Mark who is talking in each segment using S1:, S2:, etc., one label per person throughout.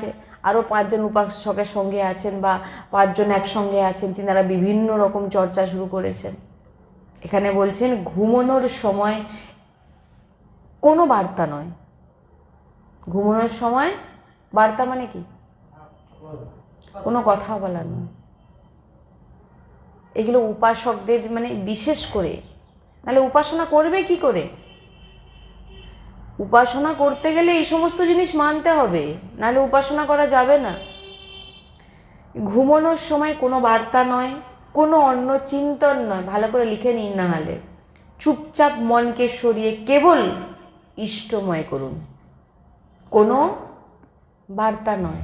S1: আছে। আরও পাঁচজন উপাসকের সঙ্গে আছেন বা পাঁচজন একসঙ্গে আছেন তিনারা বিভিন্ন রকম চর্চা শুরু করেছেন। এখানে বলছেন, ঘুমোনোর সময় কোনো বার্তা নয়। ঘুমানোর সময় বার্তা মানে কি? কোনো কথা বলার নয়। এগুলো উপাসকদের মানে বিশেষ করে। নাহলে উপাসনা করবে কি করে? উপাসনা করতে গেলে এই সমস্ত জিনিস মানতে হবে, নাহলে উপাসনা করা যাবে না। ঘুমানোর সময় কোনো বার্তা নয়, কোনো অন্য চিন্তন নয়, ভালো করে লিখে নিন না হলে। চুপচাপ মনকে সরিয়ে কেবল ইষ্টময় করুন। কোনো বার্তা নয়,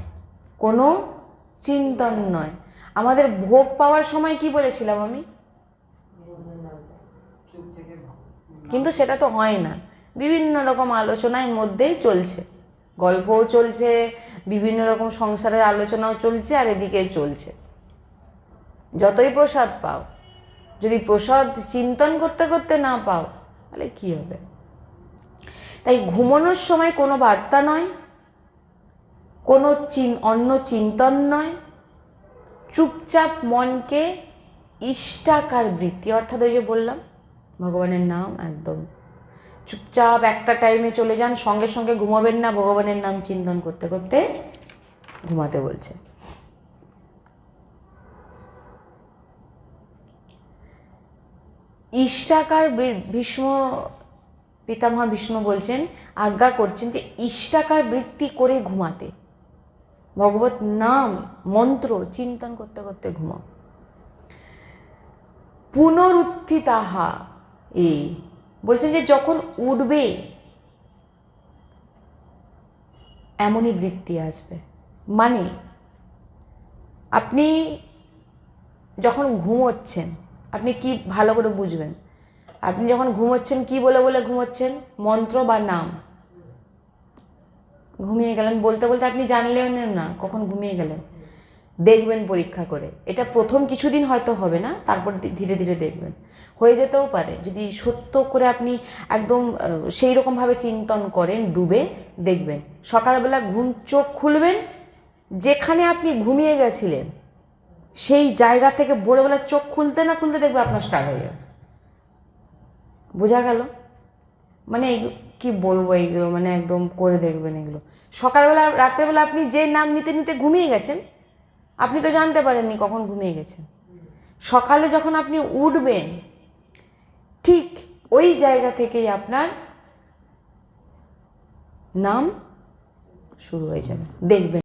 S1: কোনো চিন্তন নয়। আমাদের ভোগ পাওয়ার সময় কি বলেছিলাম আমি? কিন্তু সেটা তো হয় না। বিভিন্ন রকম আলোচনার মধ্যেই চলছে। গল্পও চলছে, বিভিন্ন রকম সংসারের আলোচনাও চলছে আর এদিকে চলছে। যতই প্রসাদ পাও, যদি প্রসাদ চিন্তন করতে করতে না পাও, তাহলে কি হবে? তাই ঘুমানোর সময় কোনো বার্তা নয়, কোনো চিন, অন্য চিন্তন নয়, চুপচাপ মনকে ইষ্টাকার বৃত্তি, অর্থাৎ ওই যে বললাম, ভগবানের নাম একদম চুপচাপ একটা টাইমে চলে যান, সঙ্গে সঙ্গে ঘুমাবেন না, ভগবানের নাম চিন্তন করতে করতে ঘুমাতে বলছে। ইষ্টাকার ভীষ্ম পিতামহা বিষ্ণু বলছেন, আজ্ঞা করছেন যে ইষ্টাকার বৃত্তি করে ঘুমাতে। ভগবত নাম, মন্ত্র চিন্তন করতে করতে ঘুমাও। পুনরুত্থিতাহা এই বলছেন যে যখন উঠবে, এমনই বৃত্তি আসবে। মানে আপনি যখন ঘুমোচ্ছেন, আপনি কি ভালো করে বুঝবেন? আপনি যখন ঘুমোচ্ছেন, কি বলে বলে ঘুমোচ্ছেন? মন্ত্র বা নাম? ঘুমিয়ে গেলেন, বলতে বলতে আপনি জানলেন না, কখন ঘুমিয়ে গেলেন? দেখবেন পরীক্ষা করে। এটা প্রথম কিছুদিন হয়তো হবে না, তারপর ধীরে ধীরে দেখবেন। হয়ে যেতেও পারে। যদি সত্য করে আপনি একদম সেই রকমভাবে চিন্তন করেন, ডুবে দেখবেন। সকালবেলা ঘুম, চোখ খুলবেন, যেখানে আপনি ঘুমিয়ে গেছিলেন, সেই জায়গা থেকে ভোরবেলা চোখ খুলতে না খুলতে দেখবে আপনার স্টার্ট হয়ে যাবে। বোঝা গেল? মানে কি বলব এইগুলো মানে একদম করে দেখবেন এগুলো। সকালবেলা, রাত্রেবেলা আপনি যে নাম নিতে নিতে ঘুমিয়ে গেছেন আপনি তো জানতে পারেননি কখন ঘুমিয়ে গেছেন। সকালে যখন আপনি উঠবেন, ঠিক ওই জায়গা থেকেই আপনার নাম শুরু হয়ে যাবে। দেখবেন।